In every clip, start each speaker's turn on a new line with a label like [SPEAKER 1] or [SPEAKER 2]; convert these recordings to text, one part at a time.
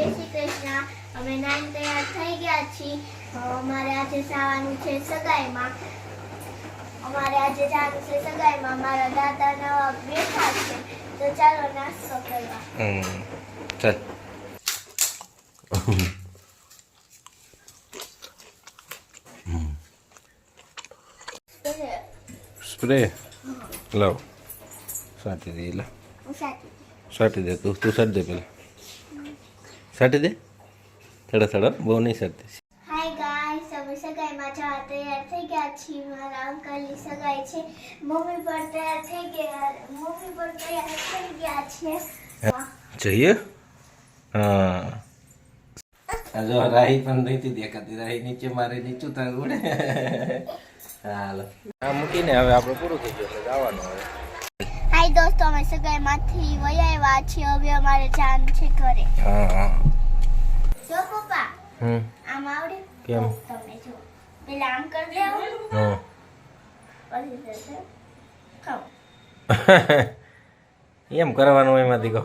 [SPEAKER 1] જય શ્રી કૃષ્ણ. અમે નાન તૈયાર થઈ ગયા છીએ. અમારે આજે જવાનું છે સગાઈમાં. અમારે આજે જવાનું છે સગાઈમાં. મારા દાદા નવા બેઠા છે. તો ચાલો નાસ્તો કરવા.
[SPEAKER 2] ચાલ. સ્પ્રે. લાવ. સાટી દે લા. સાટી દે તું તું સાટી દે પેલા. સાટી દે. થોડા થોડા બહુ નહીં સાટી
[SPEAKER 1] હાય ગાઈસ અમે સગાઈમાં જવા તૈયાર થઈ ગયા છીએ. મારા અંકલની સગાઈ છે. મમ્મી પણ તૈયાર થઈ ગયા મમ્મી પણ તૈયાર થઈ ગયા છે.
[SPEAKER 2] જઈએ? હા. જો રાહી પણ નહીતી દેખાતી રાહી નીચે મારે નીચું તાર ઉડે હાલો. આ મૂકીને હવે આપણે પૂરું થઈ ગયું એટલે જવાનું હવે.
[SPEAKER 1] હાય દોસ્તો અમે સગાઈમાંથી વય આવ્યા છીએ. હવે અમારે જાન છે ઘરે.
[SPEAKER 2] હા હા.
[SPEAKER 1] જો પપ્પા
[SPEAKER 2] હમ.
[SPEAKER 1] આમ આવડે?
[SPEAKER 2] કેમ?
[SPEAKER 1] તમે જો. પેલા આમ કરી દેવું
[SPEAKER 2] હા.
[SPEAKER 1] પછી થશે ખાઓ
[SPEAKER 2] એમ કરવાનું એમાંથી કહો.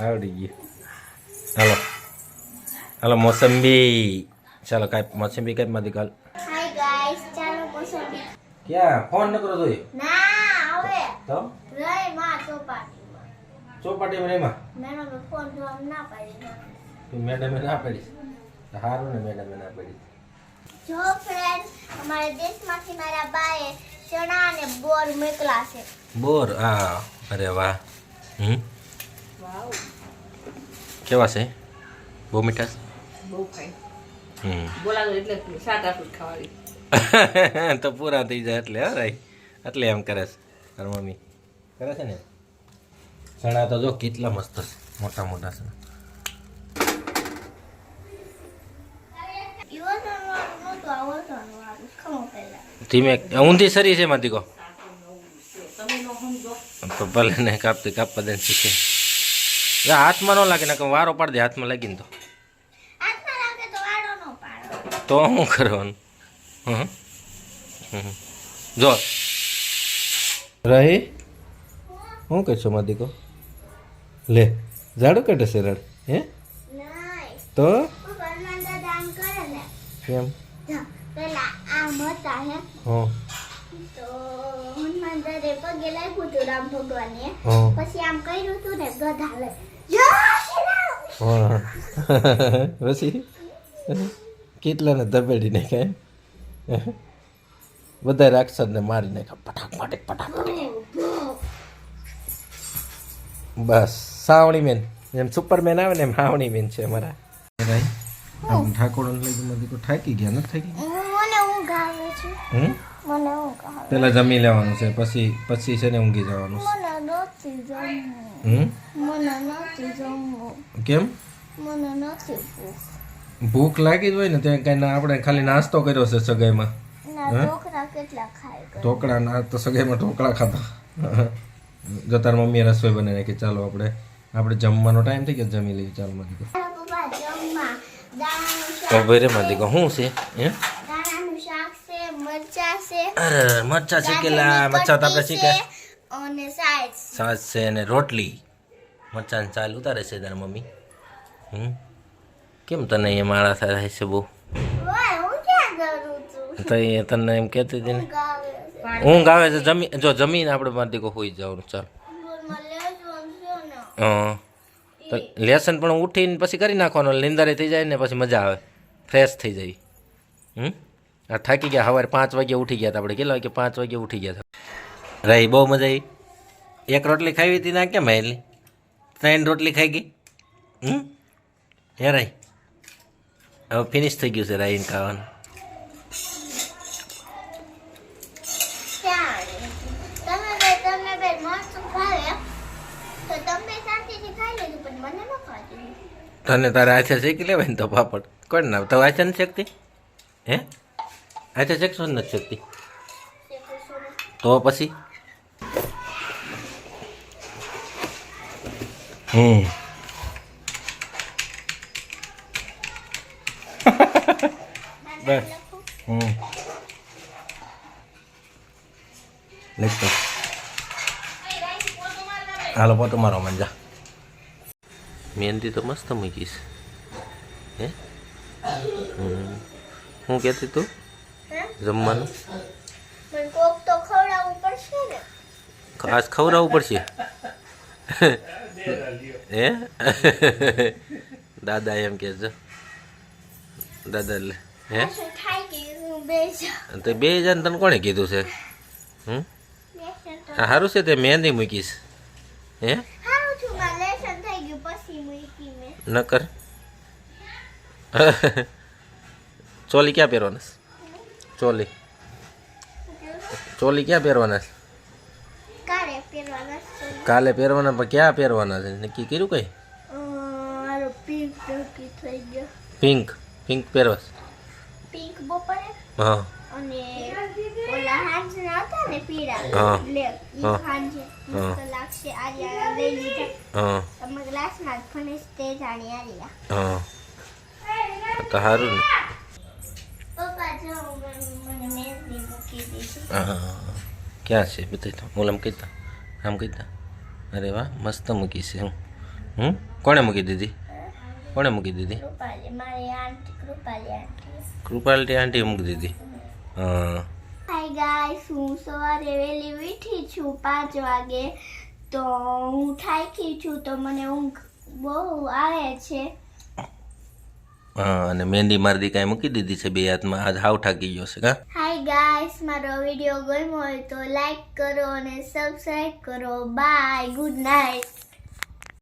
[SPEAKER 1] આવડે
[SPEAKER 2] ગયું. હાલો. હાલો મોસંબી. ચાલો કાંઈ મોસંબી કાંઈ માંથી કાલ
[SPEAKER 1] હાય ગાઈસ ચાલો મોસંબી
[SPEAKER 2] ક્યાં? ફોન ન કરો જોઈએ
[SPEAKER 1] ના હવે.
[SPEAKER 2] તો?
[SPEAKER 1] રહી માં ચોપાટીમાં.
[SPEAKER 2] ચોપાટીમાં માં?
[SPEAKER 1] મેડમ ફોન જોવાનું ના પાડી
[SPEAKER 2] મેડમે ના પાડી હારું ને મેડમે ના પાડી
[SPEAKER 1] જો ફ્રેન્ડ અમારા દેશમાંથી મારા બાએ ચણા અને બોર મોકલા છે.
[SPEAKER 2] બોર? આ અરે વાહ. હમ? કેવા છે? બહુ મીઠા?
[SPEAKER 3] બહુ ખાય
[SPEAKER 2] હમ.
[SPEAKER 3] બોલાવે એટલે સાત આઠ ખાવાની.
[SPEAKER 2] તો પૂરા થઈ જાય એટલે હા રાઈ. એટલે એમ કરે છે તાર મમ્મી. કરે છે ને? ચણા તો જો કેટલા મસ્ત છે મોટા મોટા છે. ધીમે ઊંધી સરી છે કહો
[SPEAKER 3] તમે
[SPEAKER 2] તો ભલે ને કાપતી કાપવા દે શીખે. હાથમાં ન લાગે ને કે વારો પાડી દે હાથમાં લાગીને તો.
[SPEAKER 1] તો
[SPEAKER 2] શું કરવાનું. જો. રહી શું કરશો માથી કહો લે ઝાડુ કાઢે છે રડ હે? તો? કેમ?
[SPEAKER 1] હે?
[SPEAKER 2] હં.
[SPEAKER 1] તો હનુમાન દાદે પગે લાગ્યું હતું રામ ભગવાને
[SPEAKER 2] હં.
[SPEAKER 1] પછી આમ કર્યું હતું ને ગધા લે જય શ્રી રામ
[SPEAKER 2] હા. પછી? કેટલાને દબેડી નાખ્યા બધા રાક્ષસને મારી નાખ્યા પટાક પટાક પટાક માટે બસ સાવણી મેન જેમ સુપરમેન આવે ને એમ સાવણી બેન છે અમારા. ઠાકોર લઈ તો થાકી ગયા નથી થાકી પેલા જમી લેવાનું છે પછી પછી છે ને ઊંઘી જવાનું છે. કેમ?
[SPEAKER 1] મને નથી ભૂખ
[SPEAKER 2] લાગી જ હોય ને ત્યાં કઈ આપણે ખાલી નાસ્તો કર્યો છે સગાઈમાં.
[SPEAKER 1] ઢોકળા
[SPEAKER 2] ના તો સગાઈમાં ઢોકળા ખાતા જો તાર મમ્મીએ રસોઈ બનાવી નાખી ચાલો આપણે આપણે જમવાનો ટાઈમ થઈ ગયો જમી લઈએ ચાલો મારી
[SPEAKER 1] મારા
[SPEAKER 2] તો
[SPEAKER 1] શાક
[SPEAKER 2] ભરે શું છે. હે
[SPEAKER 1] મરચા છે
[SPEAKER 2] અરે મરચા તો આપણે શીખે.
[SPEAKER 1] છે અને
[SPEAKER 2] સાસ છે. ને રોટલી. મરચાં ચાલ ઉતારે છે તાર મમ્મી. હમ? કેમ તને એ માળા થાય છે બહુ? તો એ તને એમ કહેતી હતી ને.
[SPEAKER 1] ઊંઘ આવે છે.
[SPEAKER 2] ઊંઘ આવે છે જમી જો જમીન આપણે મારી દીકો હોઈ જવાનું ચાલ. હા. તો લેસન પણ ઉઠીને પછી કરી નાખવાનું નિંદરે થઈ જાય ને પછી મજા આવે. ફ્રેશ થઈ જાય. હમ? આ થાકી ગયા સવારે પાંચ વાગે ઉઠી ગયા હતા આપણે. કેટલા વાગે પાંચ વાગે ઉઠી ગયા હતા રહી બહુ મજા આવી એક રોટલી ખાવી હતી ના કેમ હેલી ત્રણ રોટલી ખાઈ ગઈ? હમ? હે રાઈ? હવે ફિનિશ થઈ ગયું છે રાઈન ખાવાનું તને તારે આછા શેકી લેવાય ને તો પાપડ. કોણ ના, તો આછા નથી શકતી? હે? આછા શેકશો નથી શકતી? તો પછી? હમ બસ. હમ. લખતો હાલો પોતો મારો મંજા મહેંદી તો મસ્ત મૂકીશ હે. હું કહેતી તું?
[SPEAKER 1] હે?
[SPEAKER 2] જમવાનું?
[SPEAKER 1] મને કોક તો ખવડાવવું પડશે
[SPEAKER 2] આજ ખવડાવવું પડશે? હે? દાદા એમ કે છે. દાદા લે હે? તે બે જણ તને કોણે કીધું છે? હમ? હા સારું છે તે મહેંદી મૂકીશ. હે? નકર. ચોલી ક્યાં પહેરવાના છે? ચોલી. ચોલી ક્યાં પહેરવાના કાલે પહેરવાના પણ ક્યાં પહેરવાના છે? નક્કી કર્યું કઈ?
[SPEAKER 1] પિંક
[SPEAKER 2] પિંક પિંક પહેરવા
[SPEAKER 1] પિંક બપોરે
[SPEAKER 2] હા.
[SPEAKER 1] અને ઓલા હાંજના હતા ને પીળા. બ્લેક ઈ હાંજ
[SPEAKER 2] હાંજે.
[SPEAKER 1] મસ્ત લાગશે. આર્યા લઈ લીધા.
[SPEAKER 2] હા.
[SPEAKER 1] તમે ગ્લાસમાં ફનિશ તે જાણી આલ્યા
[SPEAKER 2] હા. તો હારું ને.
[SPEAKER 1] પપ્પા જો મને મહેંદી મૂકી દીધી
[SPEAKER 2] હા ક્યાં છે બતાવી તો? ઓલામ કીધા આમ કીધા અરે વાહ મસ્ત મૂકી છે હું. કોણે મૂકી દીધી? કોણે મૂકી દીધી?
[SPEAKER 1] મારી
[SPEAKER 2] કૃપાલટી આંટી. મૂકી દીધી. હા.
[SPEAKER 1] હાય ગાઈસ હું સવારે વહેલી ઉઠી છું પાંચ વાગે. તો હું થાકી છું તો મને ઊંઘ બહુ આવે છે.
[SPEAKER 2] હા અને મહેંદી મારદી કાંઈ મૂકી દીધી છે બે હાથમાં? આજ હાવ થાકી ગયો છે કા?
[SPEAKER 1] હાય ગાઈસ મારો વીડિયો ગમ્યો હોય તો લાઈક કરો અને સબસ્ક્રાઇબ કરો. Bye good night